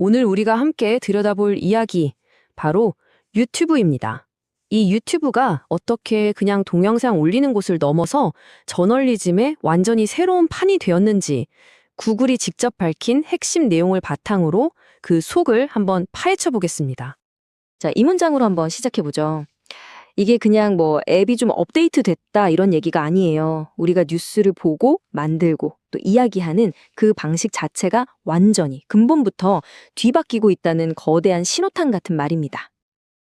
오늘 우리가 함께 들여다볼 이야기, 바로 유튜브입니다. 이 유튜브가 어떻게 그냥 동영상 올리는 곳을 넘어서 저널리즘의 완전히 새로운 판이 되었는지 구글이 직접 밝힌 핵심 내용을 바탕으로 그 속을 한번 파헤쳐 보겠습니다. 자, 이 문장으로 한번 시작해 보죠. 이게 그냥 뭐 앱이 좀 업데이트 됐다 이런 얘기가 아니에요. 우리가 뉴스를 보고 만들고 또 이야기하는 그 방식 자체가 완전히 근본부터 뒤바뀌고 있다는 거대한 신호탄 같은 말입니다.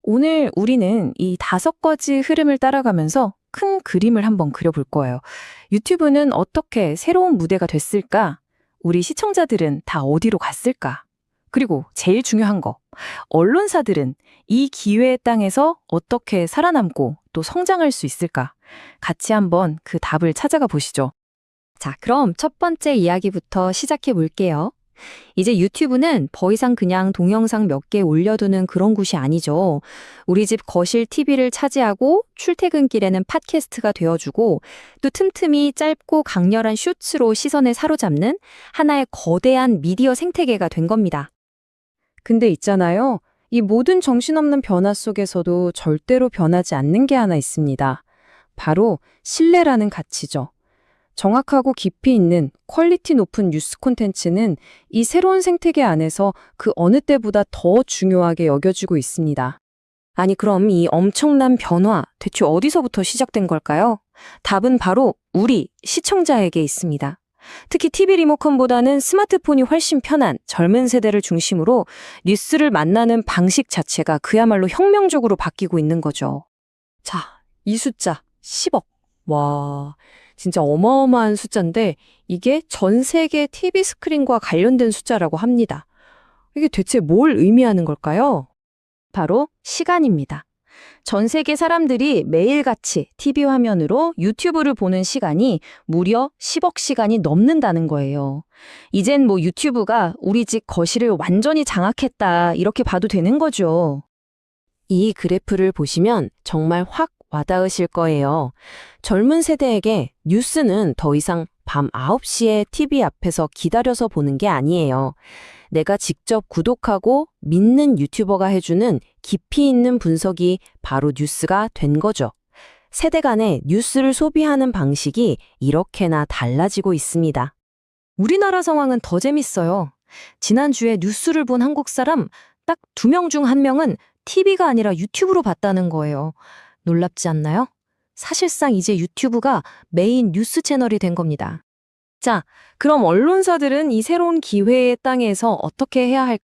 오늘 우리는 이 다섯 가지 흐름을 따라가면서 큰 그림을 한번 그려볼 거예요. 유튜브는 어떻게 새로운 무대가 됐을까? 우리 시청자들은 다 어디로 갔을까? 그리고 제일 중요한 거, 언론사들은 이 기회의 땅에서 어떻게 살아남고 또 성장할 수 있을까? 같이 한번 그 답을 찾아가 보시죠. 자, 그럼 첫 번째 이야기부터 시작해 볼게요. 이제 유튜브는 더 이상 그냥 동영상 몇 개 올려두는 그런 곳이 아니죠. 우리 집 거실 TV를 차지하고 출퇴근길에는 팟캐스트가 되어주고 또 틈틈이 짧고 강렬한 쇼츠로 시선을 사로잡는 하나의 거대한 미디어 생태계가 된 겁니다. 근데 있잖아요. 이 모든 정신없는 변화 속에서도 절대로 변하지 않는 게 하나 있습니다. 바로 신뢰라는 가치죠. 정확하고 깊이 있는 퀄리티 높은 뉴스 콘텐츠는 이 새로운 생태계 안에서 그 어느 때보다 더 중요하게 여겨지고 있습니다. 아니, 그럼 이 엄청난 변화 대체 어디서부터 시작된 걸까요? 답은 바로 우리 시청자에게 있습니다. 특히 TV 리모컨보다는 스마트폰이 훨씬 편한 젊은 세대를 중심으로 뉴스를 만나는 방식 자체가 그야말로 혁명적으로 바뀌고 있는 거죠. 자, 이 숫자 10억. 와, 진짜 어마어마한 숫자인데 이게 전 세계 TV 스크린과 관련된 숫자라고 합니다. 이게 대체 뭘 의미하는 걸까요? 바로 시간입니다. 전 세계 사람들이 매일같이 TV 화면으로 유튜브를 보는 시간이 무려 10억 시간이 넘는다는 거예요. 이젠 뭐 유튜브가 우리 집 거실을 완전히 장악했다 이렇게 봐도 되는 거죠. 이 그래프를 보시면 정말 확 와닿으실 거예요. 젊은 세대에게 뉴스는 더 이상 밤 9시에 TV 앞에서 기다려서 보는 게 아니에요. 내가 직접 구독하고 믿는 유튜버가 해주는 깊이 있는 분석이 바로 뉴스가 된 거죠. 세대 간의 뉴스를 소비하는 방식이 이렇게나 달라지고 있습니다. 우리나라 상황은 더 재밌어요. 지난주에 뉴스를 본 한국 사람 딱 두 명 중 한 명은 TV가 아니라 유튜브로 봤다는 거예요. 놀랍지 않나요? 사실상 이제 유튜브가 메인 뉴스 채널이 된 겁니다. 자, 그럼 언론사들은 이 새로운 기회의 땅에서 어떻게 해야 할까요?